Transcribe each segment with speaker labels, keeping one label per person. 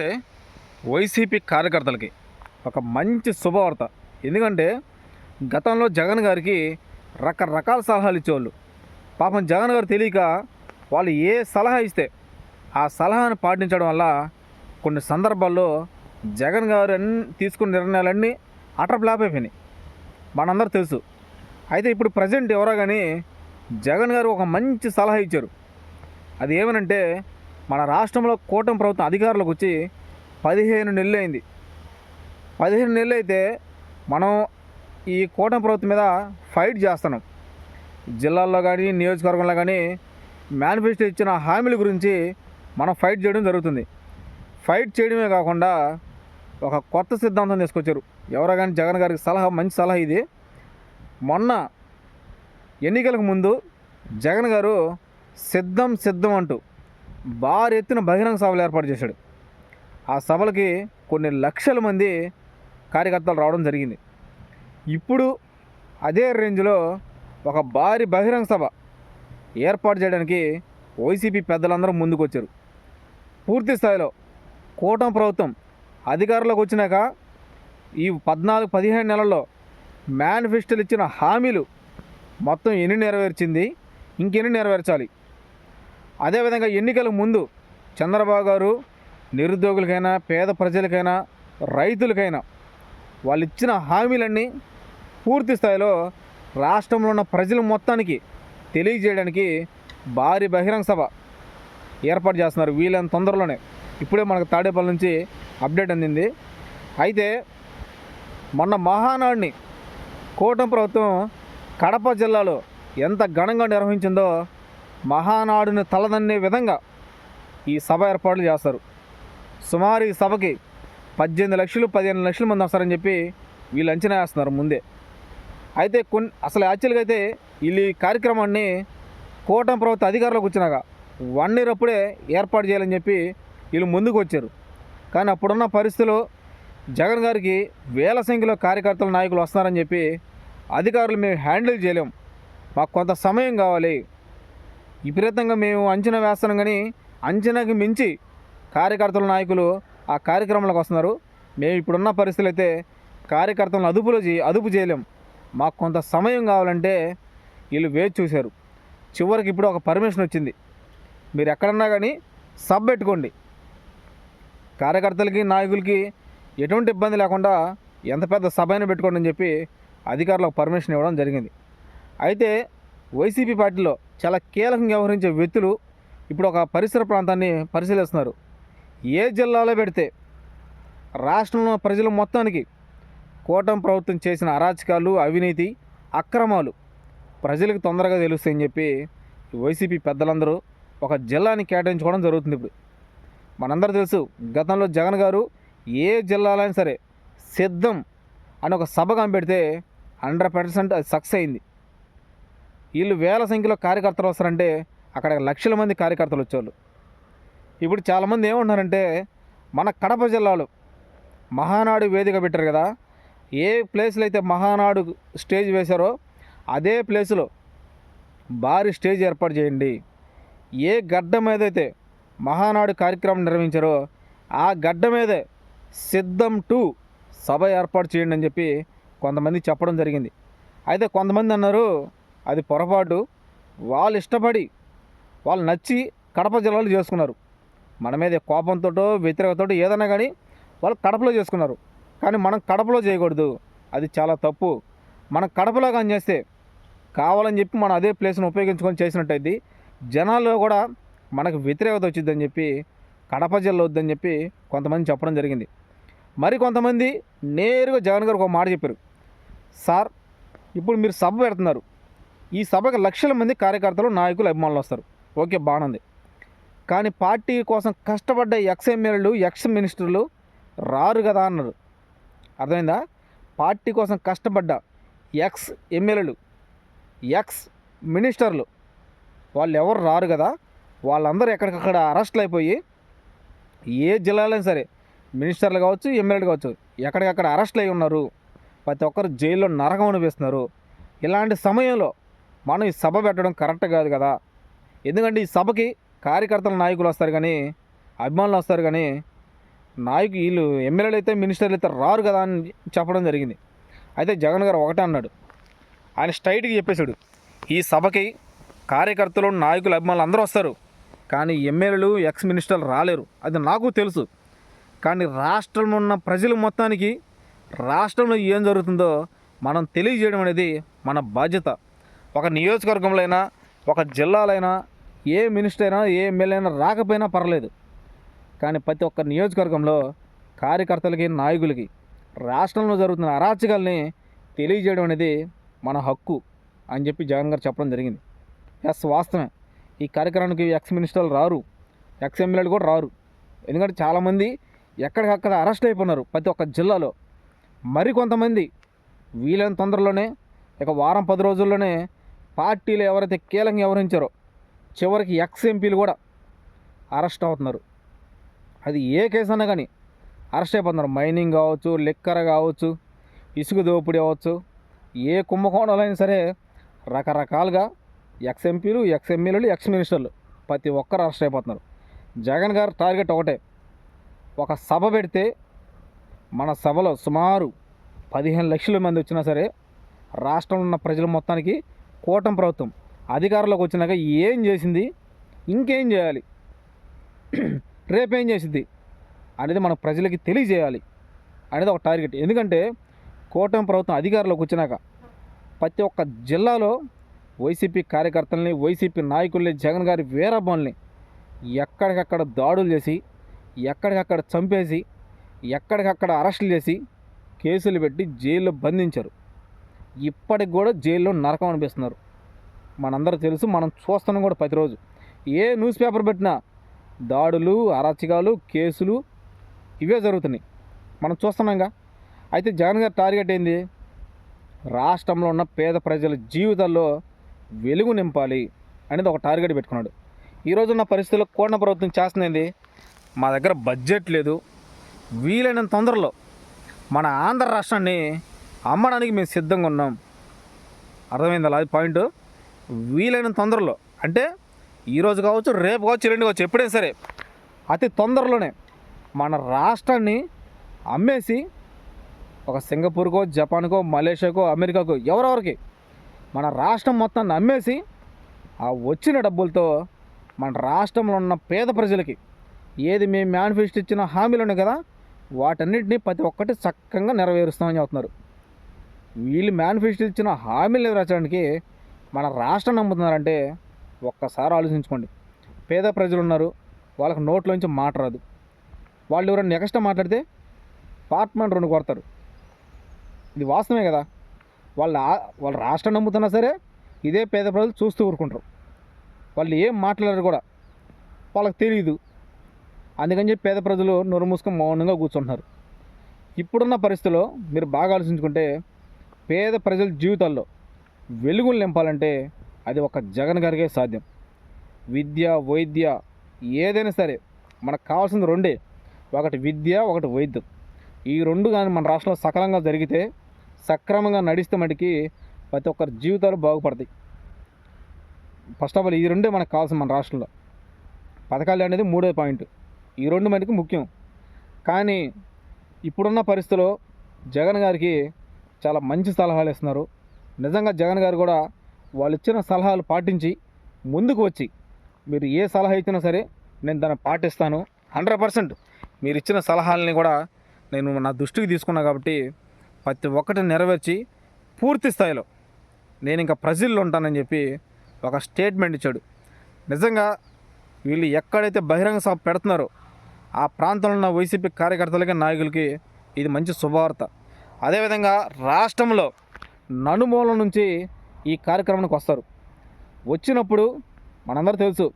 Speaker 1: నమస్తే వైసీపీ కార్యకర్తలకి ఒక మంచి శుభవార్త. ఎందుకంటే గతంలో జగన్ గారికి రకరకాల సలహాలు ఇచ్చేవాళ్ళు. పాపం జగన్ గారు తెలియక వాళ్ళు ఏ సలహా ఇస్తే ఆ సలహాను పాటించడం వల్ల కొన్ని సందర్భాల్లో జగన్ గారు అన్ని తీసుకున్న నిర్ణయాలన్నీ అటర్ ఫ్లాప్ అయిపోయినాయి. మనందరూ తెలుసు. అయితే ఇప్పుడు ప్రజెంట్ ఎవరో కానీ జగన్ గారు ఒక మంచి సలహా ఇచ్చారు. అది ఏమనంటే మన రాష్ట్రంలో కూటమి ప్రభుత్వం అధికారులకు వచ్చి పదిహేను నెలలు అయింది. పదిహేను నెలలు అయితే మనం ఈ కూటమి ప్రభుత్వం మీద ఫైట్ చేస్తున్నాం. జిల్లాల్లో కానీ నియోజకవర్గంలో కానీ మేనిఫెస్టో ఇచ్చిన హామీల గురించి మనం ఫైట్ చేయడం జరుగుతుంది. ఫైట్ చేయడమే కాకుండా ఒక కొత్త సిద్ధాంతం తీసుకొచ్చారు. ఎవరో కానీ జగన్ గారికి సలహా మంచి సలహా ఇది. మొన్న ఎన్నికలకు ముందు జగన్ గారు సిద్ధం సిద్ధం అంటూ భారీ ఎత్తున బహిరంగ సభలు ఏర్పాటు చేశాడు. ఆ సభలకి కొన్ని లక్షల మంది కార్యకర్తలు రావడం జరిగింది. ఇప్పుడు అదే రేంజ్లో ఒక భారీ బహిరంగ సభ ఏర్పాటు చేయడానికి వైసీపీ పెద్దలందరూ ముందుకు వచ్చారు పూర్తి స్థాయిలో కూటమి ప్రభుత్వం అధికారంలోకి వచ్చినాక ఈ పద్నాలుగు పదిహేను నెలల్లో మేనిఫెస్టోలు ఇచ్చిన హామీలు మొత్తం ఎన్ని నెరవేర్చింది? ఇంకెన్ని నెరవేర్చాలి? అదేవిధంగా ఎన్నికలకు ముందు చంద్రబాబు గారు నిరుద్యోగులకైనా పేద ప్రజలకైనా రైతులకైనా వాళ్ళు ఇచ్చిన హామీలన్నీ పూర్తి స్థాయిలో రాష్ట్రంలో ఉన్న ప్రజల మొత్తానికి తెలియజేయడానికి భారీ బహిరంగ సభ ఏర్పాటు చేస్తున్నారు. వీళ్ళని తొందరలోనే. ఇప్పుడే మనకు తాడేపల్లి నుంచి అప్డేట్ అందింది. అయితే మొన్న మహానాడిని కూటమి ప్రభుత్వం కడప జిల్లాలో ఎంత ఘనంగా నిర్వహించిందో మహానాడుని తలదన్నే విధంగా ఈ సభ ఏర్పాట్లు చేస్తారు. సుమారు ఈ సభకి పద్దెనిమిది లక్షలు పదిహేను లక్షల మంది వస్తారని చెప్పి వీళ్ళు అంచనా వేస్తున్నారు ముందే. అయితే కొన్ని అసలు యాక్చువల్గా అయితే వీళ్ళు ఈ కార్యక్రమాన్ని కూటమి ప్రభుత్వ అధికారులకు వచ్చినాక వన్ ఇయర్ అప్పుడే ఏర్పాటు చేయాలని చెప్పి వీళ్ళు ముందుకు వచ్చారు. కానీ అప్పుడున్న పరిస్థితులు జగన్ గారికి వేల సంఖ్యలో కార్యకర్తల నాయకులు వస్తున్నారని చెప్పి అధికారులు మేము హ్యాండిల్ చేయలేం. మాకు కొంత సమయం కావాలి. విపరీతంగా మేము అంచనా వేస్తున్నాం కానీ అంచనాకి మించి కార్యకర్తల నాయకులు ఆ కార్యక్రమాలకు వస్తున్నారు. మేము ఇప్పుడున్న పరిస్థితులు అయితే కార్యకర్తలను అదుపులో అదుపు చేయలేం. మాకు కొంత సమయం కావాలంటే వీళ్ళు వేచి చూశారు. చివరికి ఇప్పుడు ఒక పర్మిషన్ వచ్చింది. మీరు ఎక్కడన్నా కానీ సబ్ పెట్టుకోండి. కార్యకర్తలకి నాయకులకి ఎటువంటి ఇబ్బంది లేకుండా ఎంత పెద్ద సభ అయినా పెట్టుకోండి అని చెప్పి అధికారులకు పర్మిషన్ ఇవ్వడం జరిగింది. అయితే వైసీపీ పార్టీలో చాలా కీలకంగా వ్యవహరించే వ్యక్తులు ఇప్పుడు ఒక పరిసర ప్రాంతాన్ని పరిశీలిస్తున్నారు. ఏ జిల్లాలో పెడితే రాష్ట్రంలో ప్రజల మొత్తానికి కూటమి ప్రభుత్వం చేసిన అరాచకాలు అవినీతి అక్రమాలు ప్రజలకు తొందరగా తెలుస్తాయని చెప్పి వైసీపీ పెద్దలందరూ ఒక జిల్లాని కేటాయించుకోవడం జరుగుతుంది ఇప్పుడు. మనందరూ తెలుసు గతంలో జగన్ గారు ఏ జిల్లాలో అయినా సరే సిద్ధం అని ఒక సభ కనిపెడితే హండ్రెడ్ పర్సెంట్ అది సక్సెస్ అయింది. వీళ్ళు వేల సంఖ్యలో కార్యకర్తలు వస్తారంటే అక్కడ లక్షల మంది కార్యకర్తలు వచ్చేవాళ్ళు. ఇప్పుడు చాలామంది ఏమంటున్నారంటే మన కడప జిల్లాలో మహానాడు వేదిక పెట్టారు కదా ఏ ప్లేస్లో అయితే మహానాడు స్టేజ్ వేశారో అదే ప్లేస్లో భారీ స్టేజ్ ఏర్పాటు చేయండి. ఏ గడ్డ మీదైతే మహానాడు కార్యక్రమం నిర్వహించారో ఆ గడ్డ మీదే సిద్ధం టు సభ ఏర్పాటు చేయండి అని చెప్పి కొంతమంది చెప్పడం జరిగింది. అయితే కొంతమంది అన్నారు అది పొరపాటు. వాళ్ళు ఇష్టపడి వాళ్ళు నచ్చి కడప జిల్లాలో చేసుకున్నారు. మన మీద కోపంతో వ్యతిరేకతతో ఏదైనా కానీ వాళ్ళు కడపలో చేసుకున్నారు. కానీ మనం కడపలో చేయకూడదు. అది చాలా తప్పు. మనం కడపలో కానీ చేస్తే కావాలని చెప్పి మనం అదే ప్లేస్ను ఉపయోగించుకొని చేసినట్టయితే జనాల్లో కూడా మనకు వ్యతిరేకత వచ్చిందని చెప్పి కడప జిల్లా వద్దని చెప్పి కొంతమంది చెప్పడం జరిగింది. మరి కొంతమంది నేరుగా జగన్ గారు ఒక మాట చెప్పారు. సార్ ఇప్పుడు మీరు సభ పెడుతున్నారు. ఈ సభకు లక్షల మంది కార్యకర్తలు నాయకులు అభిమానులు వస్తారు ఓకే బాగుంది. కానీ పార్టీ కోసం కష్టపడ్డ ఎక్స్ ఎమ్మెల్యేలు ఎక్స్ మినిస్టర్లు రారు కదా అన్నారు. అర్థమైందా? పార్టీ కోసం కష్టపడ్డ ఎక్స్ ఎమ్మెల్యేలు ఎక్స్ మినిస్టర్లు వాళ్ళు ఎవరు రారు కదా? వాళ్ళందరూ ఎక్కడికక్కడ అరెస్ట్లు అయిపోయి ఏ జిల్లాలో సరే మినిస్టర్లు కావచ్చు ఎమ్మెల్యేలు కావచ్చు ఎక్కడికక్కడ అరెస్ట్లు అయి ఉన్నారు. ప్రతి ఒక్కరు జైల్లో నరకం అనిపిస్తున్నారు. ఇలాంటి సమయంలో మనం ఈ సభ పెట్టడం కరెక్ట్ కాదు కదా. ఎందుకంటే ఈ సభకి కార్యకర్తల నాయకులు వస్తారు కానీ అభిమానులు వస్తారు కానీ నాయకు వీళ్ళు ఎమ్మెల్యేలు అయితే మినిస్టర్లు అయితే రారు కదా అని చెప్పడం జరిగింది. అయితే జగన్ గారు ఒకటే అన్నాడు. ఆయన స్ట్రైట్గా చెప్పేశాడు. ఈ సభకి కార్యకర్తలు నాయకులు అభిమానులు అందరూ వస్తారు. కానీ ఎమ్మెల్యేలు ఎక్స్ మినిస్టర్లు రాలేరు. అది నాకు తెలుసు. కానీ రాష్ట్రంలో ఉన్న ప్రజలు మొత్తానికి రాష్ట్రంలో ఏం జరుగుతుందో మనం తెలియజేయడం అనేది మన బాధ్యత. ఒక నియోజకవర్గంలో అయినా ఒక జిల్లాలైనా ఏ మినిస్టర్ అయినా ఏ ఎమ్మెల్యే అయినా రాకపోయినా పర్లేదు. కానీ ప్రతి ఒక్క నియోజకవర్గంలో కార్యకర్తలకి నాయకులకి రాష్ట్రంలో జరుగుతున్న అరాచకాల్ని తెలియజేయడం అనేది మన హక్కు అని చెప్పి జగన్ గారు చెప్పడం జరిగింది. ఎస్ వాస్తవమే. ఈ కార్యక్రమానికి ఎక్స్ మినిస్టర్లు రారు. ఎక్స్ ఎమ్మెల్యేలు కూడా రారు. ఎందుకంటే చాలామంది ఎక్కడికక్కడ అరెస్ట్ అయిపోయినారు ప్రతి ఒక్క జిల్లాలో. మరి కొంతమంది వీలైన తొందరలోనే ఇక వారం పది రోజుల్లోనే పార్టీలు ఎవరైతే కీలకంగా వ్యవహరించారో చివరికి ఎక్స్ ఎంపీలు కూడా అరెస్ట్ అవుతున్నారు. అది ఏ కేసు అన్నా కానీ అరెస్ట్ అయిపోతున్నారు. మైనింగ్ కావచ్చు లిక్కర్ కావచ్చు ఇసుక దోపిడీ అవ్వచ్చు ఏ కుంభకోణంలో అయినా సరే రకరకాలుగా ఎక్స్ ఎంపీలు ఎక్స్ ఎమ్మెల్యేలు ఎక్స్ మినిస్టర్లు ప్రతి ఒక్కరు అరెస్ట్ అయిపోతున్నారు. జగన్ గారు టార్గెట్ ఒకటే. ఒక సభ పెడితే మన సభలో సుమారు పదిహేను లక్షల మంది వచ్చినా సరే రాష్ట్రంలో ఉన్న ప్రజల మొత్తానికి కూటమి ప్రభుత్వం అధికారంలోకి వచ్చినాక ఏం చేసింది? ఇంకేం చేయాలి? రేపేం చేసింది అనేది మన ప్రజలకి తెలియజేయాలి అనేది ఒక టార్గెట్. ఎందుకంటే కూటమి ప్రభుత్వం అధికారంలోకి వచ్చినాక ప్రతి ఒక్క జిల్లాలో వైసీపీ కార్యకర్తల్ని వైసీపీ నాయకుల్ని జగన్ గారి వీరబ్బల్ని ఎక్కడికక్కడ దాడులు చేసి ఎక్కడికక్కడ చంపేసి ఎక్కడికక్కడ అరెస్టులు చేసి కేసులు పెట్టి జైల్లో బంధించారు. ఇప్పటికి కూడా జైల్లో నరకం అనిపిస్తున్నారు. మనందరూ తెలుసు మనం చూస్తున్నాం కూడా ప్రతిరోజు. ఏ న్యూస్ పేపర్ పెట్టినా దాడులు అరాచకాలు కేసులు ఇవే జరుగుతున్నాయి. మనం చూస్తున్నాంగా. అయితే జగన్ గారి టార్గెట్ ఏంది? రాష్ట్రంలో ఉన్న పేద ప్రజల జీవితాల్లో వెలుగు నింపాలి అనేది ఒక టార్గెట్ పెట్టుకున్నాడు. ఈ రోజున్న పరిస్థితుల్లో కోట ప్రభుత్వం చేస్తుంది మా దగ్గర బడ్జెట్ లేదు. వీలైనంత తొందరలో మన ఆంధ్ర రాష్ట్రాన్ని అమ్మడానికి మేము సిద్ధంగా ఉన్నాం. అర్థమైందా అది పాయింట్? వీలైన తొందరలో. అంటే ఈరోజు కావచ్చు రేపు కావచ్చు ఎల్లుండి కావచ్చు ఎప్పుడైనా సరే అతి తొందరలోనే మన రాష్ట్రాన్ని అమ్మేసి ఒక సింగపూర్కో జపాన్కో మలేషియాకో అమెరికాకో ఎవరెవరికి మన రాష్ట్రం మొత్తాన్ని అమ్మేసి ఆ వచ్చిన డబ్బులతో మన రాష్ట్రంలో ఉన్న పేద ప్రజలకి ఏది మేము మేనిఫెస్టో ఇచ్చిన హామీలు ఉన్నాయి కదా వాటన్నిటిని ప్రతి ఒక్కటి చక్కగా నెరవేరుస్తామని చెప్తున్నారు. వీళ్ళు మేనిఫెస్టో ఇచ్చిన హామీలు నెరవేర్చడానికి మన రాష్ట్రం నమ్ముతున్నారంటే ఒక్కసారి ఆలోచించుకోండి. పేద ప్రజలు ఉన్నారు వాళ్ళకి నోట్లోంచి మాట రాదు. వాళ్ళు ఎవరైనా నెక్స్ట్ మాట్లాడితే పార్ట్మెంట్ రెండు కొడతారు. ఇది వాస్తవమే కదా. వాళ్ళ వాళ్ళ రాష్ట్రం నమ్ముతున్నా సరే ఇదే పేద ప్రజలు చూస్తూ ఊరుకుంటారు. వాళ్ళు ఏం మాట్లాడరు కూడా వాళ్ళకి తెలియదు అందుకని చెప్పి పేద ప్రజలు నోరు మూసుకొని మౌనంగా కూర్చుంటున్నారు. ఇప్పుడున్న పరిస్థితిలో మీరు బాగా ఆలోచించుకుంటే పేద ప్రజల జీవితాల్లో వెలుగులు నింపాలంటే అది ఒక జగన్ గారికే సాధ్యం. విద్య వైద్య ఏదైనా సరే మనకు కావాల్సింది రెండే. ఒకటి విద్య ఒకటి వైద్యం. ఈ రెండు కానీ మన రాష్ట్రంలో సకలంగా జరిగితే సక్రమంగా నడిస్తే మటుకి ప్రతి ఒక్కరి జీవితాలు బాగుపడతాయి. ఫస్ట్ ఆఫ్ ఆల్ ఈ రెండే మనకు కావాల్సిన మన రాష్ట్రంలో. పథకాలు అనేది మూడో పాయింట్. ఈ రెండు మనకి ముఖ్యం. కానీ ఇప్పుడున్న పరిస్థితిలో జగన్ గారికి చాలా మంచి సలహాలు ఇస్తున్నారు. నిజంగా జగన్ గారు కూడా వాళ్ళు ఇచ్చిన సలహాలు పాటించి ముందుకు వచ్చి మీరు ఏ సలహా ఇచ్చినా సరే నేను దాన్ని పాటిస్తాను. హండ్రెడ్ పర్సెంట్ మీరు ఇచ్చిన సలహాలని కూడా నేను నా దృష్టికి తీసుకున్నా కాబట్టి ప్రతి ఒక్కటి నెరవేర్చి పూర్తి స్థాయిలో నేను ఇంకా ప్రజల్లో ఉంటానని చెప్పి ఒక స్టేట్మెంట్ ఇచ్చాడు. నిజంగా వీళ్ళు ఎక్కడైతే బహిరంగ సభ పెడుతున్నారో ఆ ప్రాంతంలో ఉన్న వైసీపీ కార్యకర్తలకి నాయకులకి ఇది మంచి శుభవార్త. అదేవిధంగా రాష్ట్రంలో నలుమూల నుంచి ఈ కార్యక్రమానికి వస్తారు. వచ్చినప్పుడు మనందరూ తెలుసు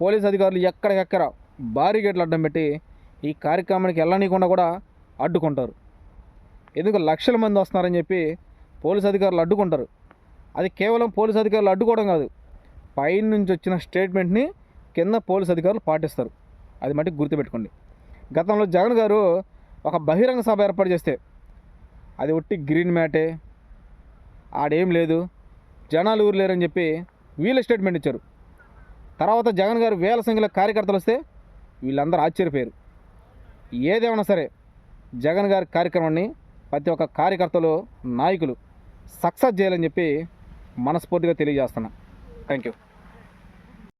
Speaker 1: పోలీస్ అధికారులు ఎక్కడికెక్కడ భారీ గేట్లు అడ్డం పెట్టి ఈ కార్యక్రమానికి వెళ్ళనీయకుండా కూడా అడ్డుకుంటారు. ఎందుకు లక్షల మంది వస్తున్నారని చెప్పి పోలీస్ అధికారులు అడ్డుకుంటారు. అది కేవలం పోలీస్ అధికారులు అడ్డుకోవడం కాదు పైన నుంచి వచ్చిన స్టేట్మెంట్ని కింద పోలీస్ అధికారులు పాటిస్తారు. అది మట్టి గుర్తుపెట్టుకోండి. గతంలో జగన్ గారు ఒక బహిరంగ సభ ఏర్పాటు చేస్తే అది ఒట్టి గ్రీన్ మ్యాటే. ఆడేం లేదు. జనాలు ఊరు లేరని చెప్పి వీళ్ళ స్టేట్మెంట్ ఇచ్చారు. తర్వాత జగన్ గారు వేల సంఖ్యలో కార్యకర్తలు వస్తే వీళ్ళందరూ ఆశ్చర్యపోయారు. ఏదేమైనా సరే జగన్ గారి కార్యక్రమాన్ని ప్రతి ఒక్క కార్యకర్తలు నాయకులు సక్సెస్ చేయాలని చెప్పి మనస్ఫూర్తిగా తెలియజేస్తున్నా. Thank you